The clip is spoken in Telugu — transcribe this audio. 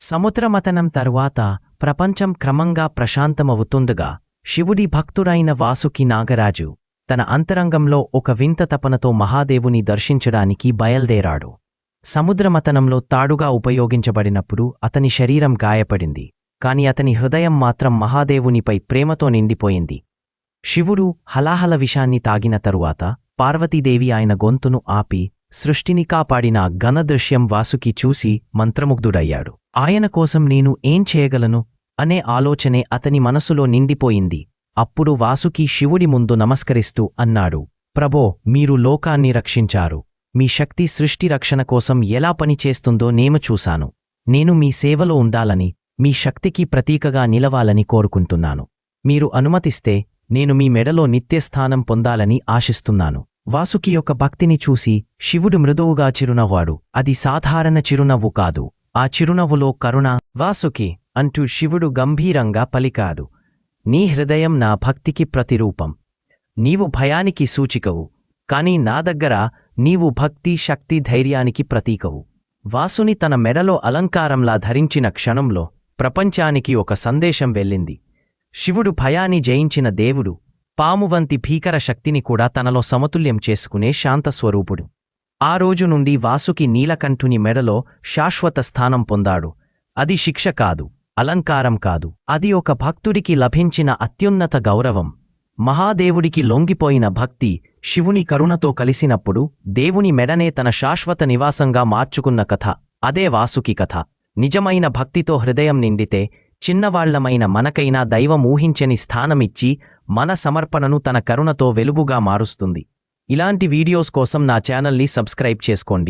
సముద్రమతనం తరువాత ప్రపంచం క్రమంగా ప్రశాంతమవుతుండగా శివుడి భక్తుడైన వాసుకి నాగరాజు తన అంతరంగంలో ఒక వింత తపనతో మహాదేవుని దర్శించడానికి బయల్దేరాడు. సముద్రమతనంలో తాడుగా ఉపయోగించబడినప్పుడు అతని శరీరం గాయపడింది కాని అతని హృదయం మాత్రం మహాదేవునిపై ప్రేమతో నిండిపోయింది. శివుడు హలాహల విషాన్ని తాగిన తరువాత పార్వతీదేవి ఆయన గొంతును ఆపి సృష్టిని కాపాడిన ఘనదృశ్యం వాసుకి చూసి మంత్రముగ్ధుడయ్యాడు. ఆయన కోసం నేను ఏం చేయగలను? అనే ఆలోచనే అతని మనసులో నిండిపోయింది. అప్పుడు వాసుకి శివుడి ముందు నమస్కరిస్తూ అన్నాడు ప్రభో మీరు లోకాన్ని రక్షించారు. మీ శక్తి సృష్టి రక్షణ కోసం ఎలా పనిచేస్తుందో నేను చూశాను. నేను మీ సేవలో ఉండాలని మీ శక్తికి ప్రతీకగా నిలవాలని కోరుకుంటున్నాను. మీరు అనుమతిస్తే నేను మీ మెడలో నిత్యస్థానం పొందాలని ఆశిస్తున్నాను. వాసుకి యొక్క భక్తిని చూసి శివుడు మృదువుగా చిరునవ్వాడు. అది సాధారణ చిరునవ్వు కాదు. ఆ చిరునవ్వులో కరుణ వాసుకి అంటూ శివుడు గంభీరంగా పలికాడు. నీ హృదయం నా భక్తికి ప్రతిరూపం. నీవు భయానికి సూచికవు. కాని నా దగ్గర నీవు భక్తి శక్తి ధైర్యానికి ప్రతీకవు. వాసుని తన మెడలో అలంకారంలా ధరించిన క్షణంలో ప్రపంచానికి ఒక సందేశం వెళ్ళింది. శివుడు భయాన్ని జయించిన దేవుడు పాము వంటి భీకర శక్తిని కూడా తనలో సమతుల్యం చేసుకునే శాంతస్వరూపుడు ఆ రోజు నుండి వాసుకి నీలకంఠుని మెడలో శాశ్వత స్థానం పొందాడు. అది శిక్ష కాదు అలంకారం కాదు. అది ఒక భక్తుడికి లభించిన అత్యున్నత గౌరవం. మహాదేవుడికి లొంగిపోయిన భక్తి శివుని కరుణతో కలిసినప్పుడు దేవుని మెడనే తన శాశ్వత నివాసంగా మార్చుకున్న కథ. అదే వాసుకి కథ. నిజమైన భక్తితో హృదయం నిండితే చిన్నవాళ్ళమైన మనకైనా దైవం ఊహించని స్థానమిచ్చి మన సమర్పణను తన కరుణతో వెలుగుగా మారుస్తుంది. ఇలాంటి వీడియోస్ కోసం నా ఛానల్ని సబ్స్క్రైబ్ చేసుకోండి.